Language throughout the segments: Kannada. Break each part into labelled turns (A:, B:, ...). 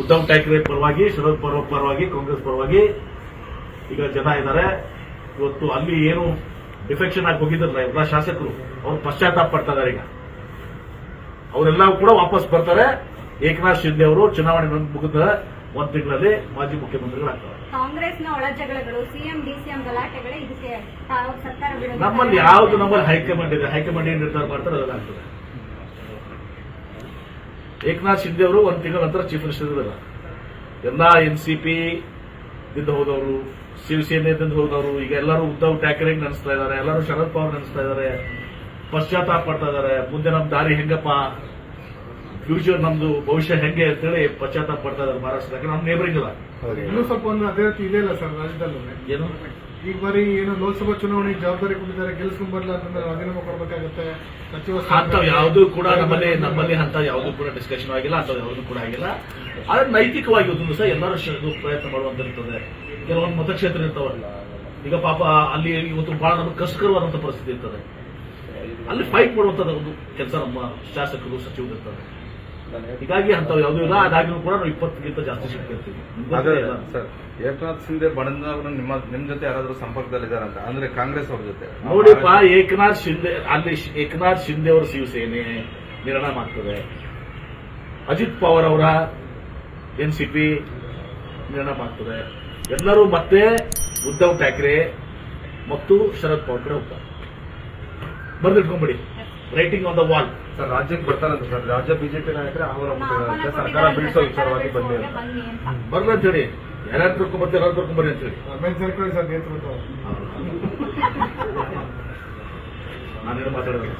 A: ಉದ್ಧವ್ ಠಾಕ್ರೆ ಪರವಾಗಿ ಶರದ್ ಪರ್ವ ಪರವಾಗಿ ಕಾಂಗ್ರೆಸ್ ಪರವಾಗಿ ಈಗ ಜನ ಇದ್ದಾರೆ ಇವತ್ತು ಅಲ್ಲಿ ಏನು ಡಿಫೆಕ್ಷನ್ ಆಗಿ ಹೋಗಿದ್ರಲ್ಲ ಎಲ್ಲ ಶಾಸಕರು ಅವ್ರು ಪಶ್ಚಾತ್ತಾಪ ಪಡ್ತಾ ಇದಾರೆ ಈಗ. ಅವರೆಲ್ಲ ಕೂಡ ವಾಪಸ್ ಬರ್ತಾರೆ. ಏಕನಾಥ್ ಶಿಂದೆ ಅವರು ಚುನಾವಣೆ ಮುಗಿದ ಒಂದ್ ತಿಂಗಳಲ್ಲಿ ಮಾಜಿ ಮುಖ್ಯಮಂತ್ರಿಗಳಾಗ್ತಾರೆ.
B: ಕಾಂಗ್ರೆಸ್ನ ಒಳಜಗಳಗಳು ಸಿಎಂ ಡಿಸಿಎಂ ಗಲಾಟೆಗಳೇ ಇದಕ್ಕೆ
A: ನಮ್ಮಲ್ಲಿ ಯಾವ್ದು ನಮ್ಮಲ್ಲಿ ಹೈಕಮಾಂಡ್ ಇದೆ ಹೈಕಮಾಂಡ್ ಏನ್ ನಿರ್ಧಾರ ಮಾಡ್ತಾರೆ ಅದೆಲ್ಲ ಆಗ್ತದೆ. ಏಕನಾಥ್ ಶಿಂದೆ ಅವರು ಒಂದು ತಿಂಗಳ ನಂತರ ಚೀಫ್ ಮಿನಿಸ್ಟರ್ ಇದ್ದಾರೆ. ಎಲ್ಲ ಎನ್ ಸಿ ಪಿ ಹೋದವರು ಶಿವಸೇನೆದಿಂದ ಹೋದವರು, ಈಗ ಎಲ್ಲರೂ ಉದ್ದವ್ ಠಾಕ್ರೆ ನೆನೆಸ್ತಾ ಇದ್ದಾರೆ, ಎಲ್ಲರೂ ಶರದ್ ಪವಾರ್ ನೆನೆಸ್ತಾ ಇದ್ದಾರೆ, ಪಶ್ಚಾತ್ತಾಪ ಪಡ್ತಾ ಇದ್ದಾರೆ, ಮುಂದೆ ನಮ್ಮ ದಾರಿ ಹೆಂಗಪ್ಪ ಫ್ಯೂಚರ್ ನಮ್ದು ಭವಿಷ್ಯ ಹೆಂಗೆ ಅಂತೇಳಿ ಪಶ್ಚಾತ್ತಾಪ ಪಡ್ತಾ ಇದ್ದಾರೆ ಮಹಾರಾಷ್ಟ್ರ ಯಾಕಂದ್ರೆ ನಮ್ ನೇಬರಿಂಗ್ ಇಲ್ಲ
C: ಇನ್ನೂ ಸ್ವಲ್ಪ ಒಂದು ಅದೇ ರೀತಿ ಇದೆ ಇಲ್ಲ ಸರ್ ರಾಜ್ಯದಲ್ಲೂ?
A: ಏನು?
C: ಈಗ ಬಾರಿ ಏನು ಲೋಕಸಭಾ ಚುನಾವಣೆಗೆ ಜವಾಬ್ದಾರಿ ಕೊಟ್ಟಿದ್ದಾರೆ ಗೆಲ್ಸ್ಕೊಂಡ್ ಬರಲ್ಲ ಅಂತಂದ್ರೆ ರಾಜೀನಾಮೆ ಕೊಡ್ಬೇಕಾಗುತ್ತೆ. ಸಚಿವ
A: ಅಂಥವು ಯಾವುದೂ ಕೂಡ ನಮ್ಮಲ್ಲಿ ನಮ್ಮಲ್ಲಿ ಅಂತ ಯಾವುದೂ ಕೂಡ ಡಿಸ್ಕಷನ್ ಆಗಿಲ್ಲ ಅಂತ ಯಾವುದೂ ಕೂಡ ಆಗಿಲ್ಲ. ಆದ್ರೆ ನೈತಿಕವಾಗಿ ಒಂದು ಸಹ ಎಲ್ಲರೂ ಪ್ರಯತ್ನ ಮಾಡುವಂತ ಇರ್ತದೆ ಕೆಲವೊಂದು ಮತಕ್ಷೇತ್ರ ಇರ್ತಾವಲ್ಲ. ಈಗ ಪಾಪ ಅಲ್ಲಿ ಇವತ್ತು ಬಹಳ ನಮ್ಗೆ ಕಷ್ಟಕರವಾದಂತ ಪರಿಸ್ಥಿತಿ ಇರ್ತದೆ. ಅಲ್ಲಿ ಫೈಟ್ ಮಾಡುವಂಥದ್ದು ಒಂದು ಕೆಲಸ ನಮ್ಮ ಶಾಸಕರು ಸಚಿವರು ಇರ್ತಾರೆ. ಹೀಗಾಗಿ ಅಂಥವು ಯಾವುದೂ ಇಲ್ಲ. ಅದಾಗಿನೂ ಕೂಡ ನಾವು ಇಪ್ಪತ್ತಕ್ಕಿಂತ ಜಾಸ್ತಿ
D: ಸರ್ ಏಕನಾಥ್ ಶಿಂದೆ ಬಣ್ಣ ನಿಮ್ಮ ನಿಮ್ ಜೊತೆ ಯಾರಾದ್ರೂ ಅಂತ ಅಂದ್ರೆ ಕಾಂಗ್ರೆಸ್ ಅವ್ರ ಜೊತೆ.
A: ನೋಡಿಪ್ಪ ಏಕನಾಥ್ ಶಿಂದೆ ಅಲ್ಲಿ ಏಕನಾಥ್ ಶಿಂದೆ ಅವರ ಶಿವಸೇನೆ ನಿರ್ಣಯ ಮಾಡ್ತದೆ. ಅಜಿತ್ ಪವಾರ್ ಅವರ ಎನ್ ಸಿ ಪಿ ನಿರ್ಣಯ ಮಾಡ್ತದೆ. ಎಲ್ಲರೂ ಮತ್ತೆ ಉದ್ಧವ್ ಠಾಕ್ರೆ ಮತ್ತು ಶರದ್ ಪವಾರ್ ಕಡೆ ಹೋಗ್ತಾರೆ ಬರ್ದಿಟ್ಕೊಂಬಿಡಿ. Writing on the wall
D: sir ರಾಜ್ಯಕ್ಕೆ ಬರ್ತಾರಂತ ಸರ್ ರಾಜ್ಯ ಬಿಜೆಪಿ ನಾಯಕರೇ ಆಹ್ವಾನ
B: ಆಹ್ವಾನ
D: ಸರ್ಕಾರ
B: ಬಿಡಿಸೋ
D: ಬೀಳಿಸೋ ವಿಚಾರವಾಗಿ ಬನ್ನಿ
A: ಬರ್ಲ ಅಂತ. ಹೇಳಿ. ಯಾರ್ಯಾರು ಕರ್ಕೊಂಡ್ಬರ್ತಾರೆ ಯಾರು ಕರ್ಕೊಂಡ್ಬರ್ರಿ ಅಂತ ಹೇಳಿ.
C: ರಮೇಶ್ ಜಾರಕಿಹೊಳಿ ಸರ್ ನೇತೃತ್ವ.
A: ನಾನೇನು ಮಾತಾಡೋದು?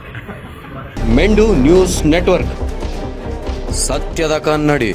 E: ಮೆಂಡು ನ್ಯೂಸ್ ನೆಟ್ವರ್ಕ್. ಸತ್ಯದ ಕನ್ನಡಿ.